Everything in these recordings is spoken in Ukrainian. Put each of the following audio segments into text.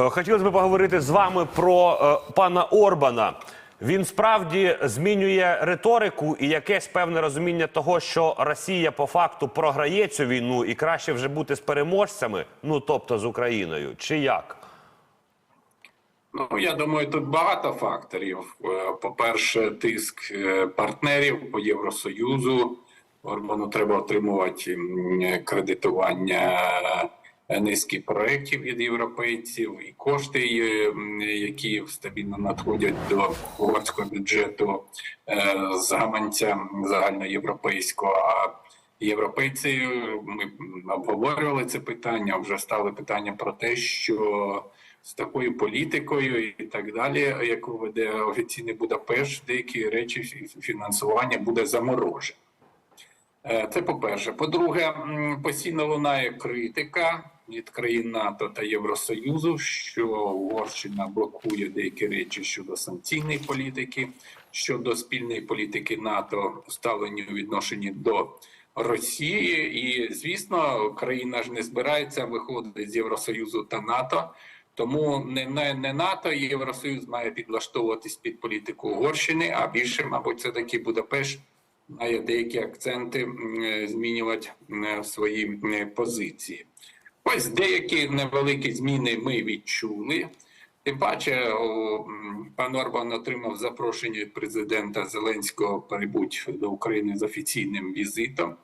Е, Хотілося б поговорити з вами про е, пана Орбана. Він справді змінює риторику і якесь певне розуміння того, що Росія по факту програє цю війну і краще вже бути з переможцями, ну тобто з Україною, чи як? Ну, я думаю, тут багато факторів. Е, По-перше, тиск партнерів по Євросоюзу. Орбану треба отримувати кредитування низки проєктів від європейців і кошти, е, які стабільно надходять до угорського бюджету е, з гаманця загальноєвропейського. А європейці ми обговорювали це питання. Вже стали питання про те, що з такою політикою і так далі, яку веде офіційний Будапешт, деякі речі фінансування буде заморожено. Е, Це по-перше. По-друге, постійно лунає критика від країн НАТО та Євросоюзу, що Угорщина блокує деякі речі щодо санкційної політики, щодо спільної політики НАТО ставлені у відношенні до Росії. І звісно, країна ж не збирається виходити з Євросоюзу та НАТО. Тому не, не, не НАТО, і Євросоюз має підлаштовуватись під політику Угорщини, а більше, мабуть, все таки Будапешт має деякі акценти е, змінювати м, свої позиції. Ось деякі невеликі зміни ми відчули. Тим паче, пан Орбан отримав запрошення від президента Зеленського прибути до України з офіційним візитом.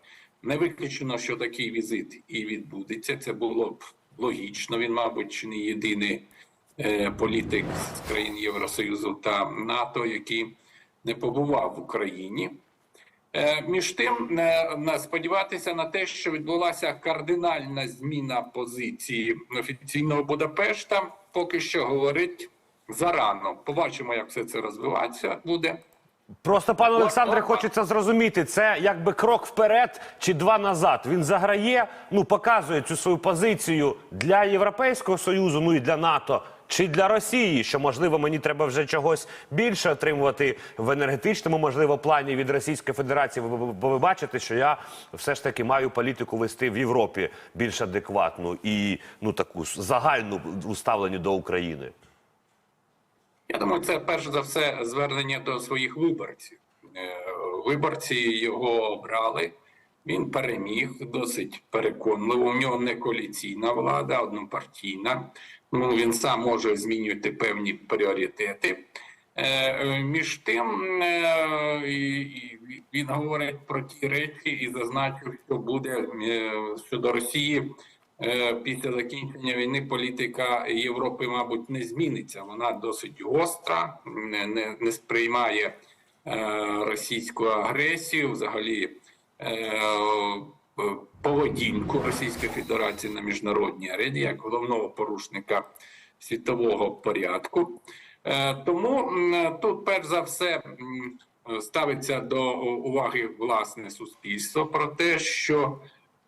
Не виключено, що такий візит і відбудеться. Це було б логічно. Він, мабуть, чи не єдиний е, політик з країн Євросоюзу та НАТО, який не побував в Україні. Е, Між тим, е, сподіватися на те, що відбулася кардинальна зміна позиції офіційного Будапешта, поки що говорить зарано. Побачимо, як все це розвиватися буде. Просто пане Олександре, хочеться зрозуміти, це якби крок вперед чи два назад. Він заграє, ну показує цю свою позицію для Європейського союзу, ну і для НАТО. Чи для Росії, що можливо мені треба вже чогось більше отримувати в енергетичному, можливо, плані від Російської Федерації, бо- ви бачите, що я все ж таки маю політику вести в Європі більш адекватну і ну таку загальну у ставленні до України. Я думаю, це перш за все звернення до своїх виборців. Е, Виборці його обрали. Він переміг досить переконливо. У нього не коаліційна влада, а однопартійна. Ну він сам може змінювати певні пріоритети. Е, е, Між тим е, він говорить про ті речі і зазначив, що буде щодо Росії. Після закінчення війни політика Європи, мабуть, не зміниться. Вона досить гостра, не, не, сприймає російську агресію, взагалі поведінку Російської Федерації на міжнародній арені як головного порушника світового порядку. Е, Тому тут, перш за все, ставиться до уваги власне суспільство про те, що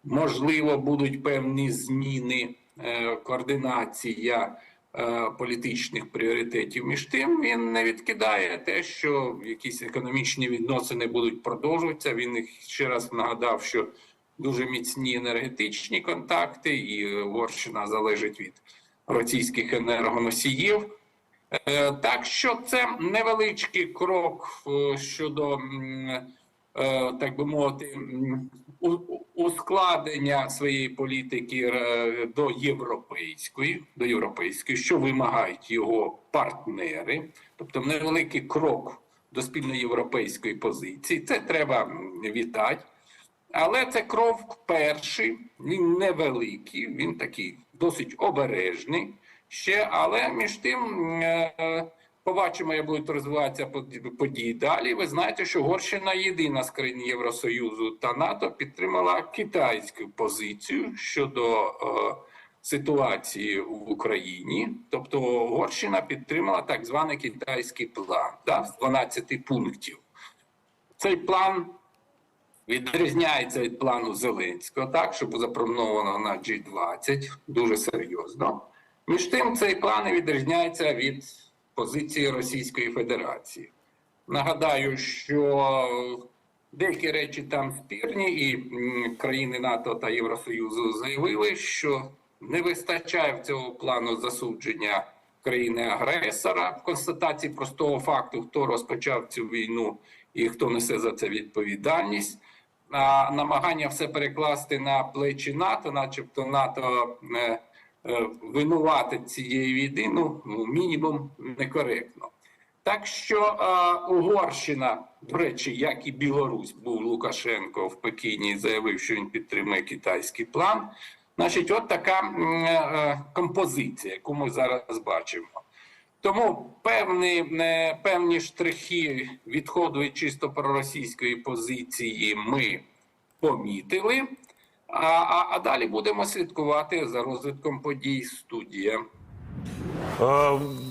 можливо будуть певні зміни, е, координація е, політичних пріоритетів. Між тим він не відкидає те, що якісь економічні відносини будуть продовжуватися. Він ще раз нагадав, що дуже міцні енергетичні контакти, і Угорщина залежить від російських енергоносіїв. Е, Так що це невеличкий крок е, щодо, е, так би мовити, ускладнення своєї політики до європейської, до європейської, що вимагають його партнери, тобто невеликий крок до спільної європейської позиції. Це треба вітати. Але це крок перший, він невеликий, він такий досить обережний ще, але між тим е, побачимо, як будуть розвиватися події далі. Ви знаєте, що Угорщина єдина з країн Євросоюзу та НАТО підтримала китайську позицію щодо е, ситуації в Україні. Тобто Угорщина підтримала так званий китайський план да, з 12 пунктів. Цей план відрізняється від плану Зеленського, так, що заплановано на G20, дуже серйозно. Між тим, цей план відрізняється від позиції Російської Федерації. Нагадаю, що деякі речі там спірні, і країни НАТО та Євросоюзу заявили, що Не вистачає в цього плану засудження країни-агресора в констатації простого факту, хто розпочав цю війну і хто несе за це відповідальність. А намагання все перекласти на плечі НАТО, начебто НАТО е, е, винувати цієї війни, ну мінімум некоректно. Так що е, Угорщина, до речі, як і Білорусь, був Лукашенко в Пекіні заявив, що він підтримує китайський план. Значить, от така е, композиція, яку ми зараз бачимо. Тому певні, е, певні штрихи відходу від чисто проросійської позиції ми помітили. А, а, а далі будемо слідкувати за розвитком подій студія.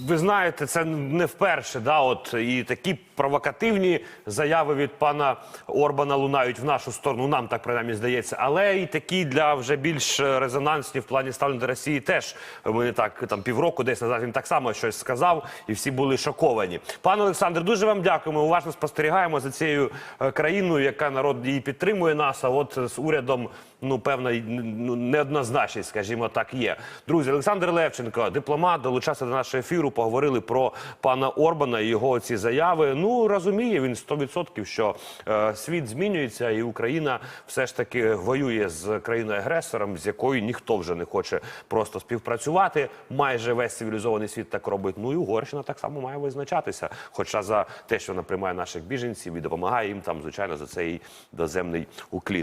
Ви знаєте, це не вперше. Да, от і такі провокативні заяви від пана Орбана лунають в нашу сторону. Нам так принаймні здається, але і такі для вже більш резонансні в плані ставлення до Росії теж ми не так там півроку, десь назад він так само щось сказав, і всі були шоковані. Пане Олександр, дуже вам дякуємо. Уважно спостерігаємо за цією е, країною, яка народ її підтримує нас. А от з урядом, ну певна ну, неоднозначність, скажімо так, є. Друзі, Олександр Левченко, дипломат, долучався до нашого ефіру. Поговорили про пана Орбана і його ці заяви. Ну розуміє він 100%, що е, світ змінюється, і Україна все ж таки воює з країною агресором, з якою ніхто вже не хоче просто співпрацювати. Майже весь цивілізований світ так робить. Ну і Угорщина так само має визначатися. Хоча за те, що вона приймає наших біженців і допомагає їм там, звичайно, за цей доземний уклін.